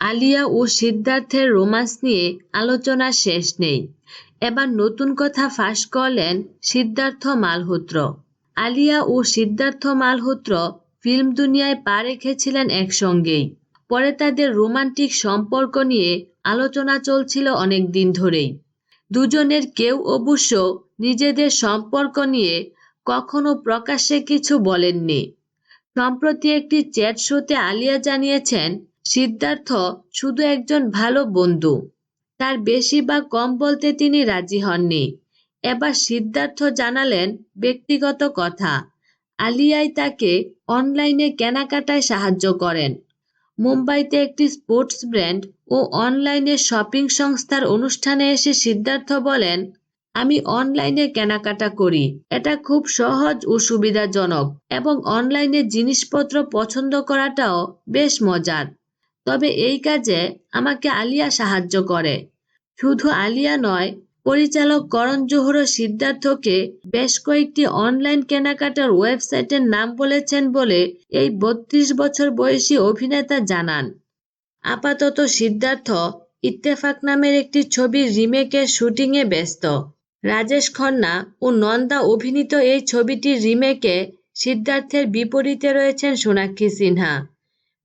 আলিয়া ও সিদ্ধার্থের romance নিয়ে আলোচনা শেষ নেই। এবার নতুন কথা ফাঁস করলেন সিদ্ধার্থ মালহোত্র। আলিয়া ও সিদ্ধার্থ মালহোত্র ফিল্ম দুনিয়ায় পা রেখেছিলেন একসঙ্গেই পরে তাদের রোমান্টিক সম্পর্ক নিয়ে আলোচনা চলছিল অনেক দিন ধরেই। দুজনের কেউ অবশ্য নিজেদের সম্পর্ক নিয়ে কখনো প্রকাশ্যে কিছু বলেননি। সম্প্রতি একটি চ্যাট শোতে আলিয়া জানিয়েছেন সিদ্ধার্থ শুধু একজন ভালো বন্ধু। তার বেশি বা কম বলতে তিনি রাজি হননি। এবার সিদ্ধার্থ জানালেন ব্যক্তিগত কথা। আলিয়াই তাকে অনলাইনে কেনাকাটায় সাহায্য করেন। মুম্বাইতে একটি স্পোর্টস ব্র্যান্ড ও অনলাইনে শপিং সংস্থার অনুষ্ঠানে এসে সিদ্ধার্থ বলেন, আমি অনলাইনে কেনাকাটা করি। এটা খুব সহজ ও সুবিধাজনক এবং অনলাইনে জিনিসপত্র পছন্দ করাটাও বেশ মজার। তবে এই কাজে আমাকে আলিয়া সাহায্য করে। শুধু আলিয়া নয়, পরিচালক করণ জোহরও সিদ্ধার্থকে বেশ কয়েকটি অনলাইন কেনাকাটার ওয়েবসাইটের নাম বলেছেন বলে এই বত্রিশ বছর বয়সী অভিনেতা জানান। আপাতত সিদ্ধার্থ ইত্তেফাক নামের একটি ছবির রিমেকের শুটিংয়ে ব্যস্ত। রাজেশ খন্না ও নন্দা অভিনীত এই ছবিটির রিমেকে সিদ্ধার্থের বিপরীতে রয়েছেন সোনাক্ষী সিনহা।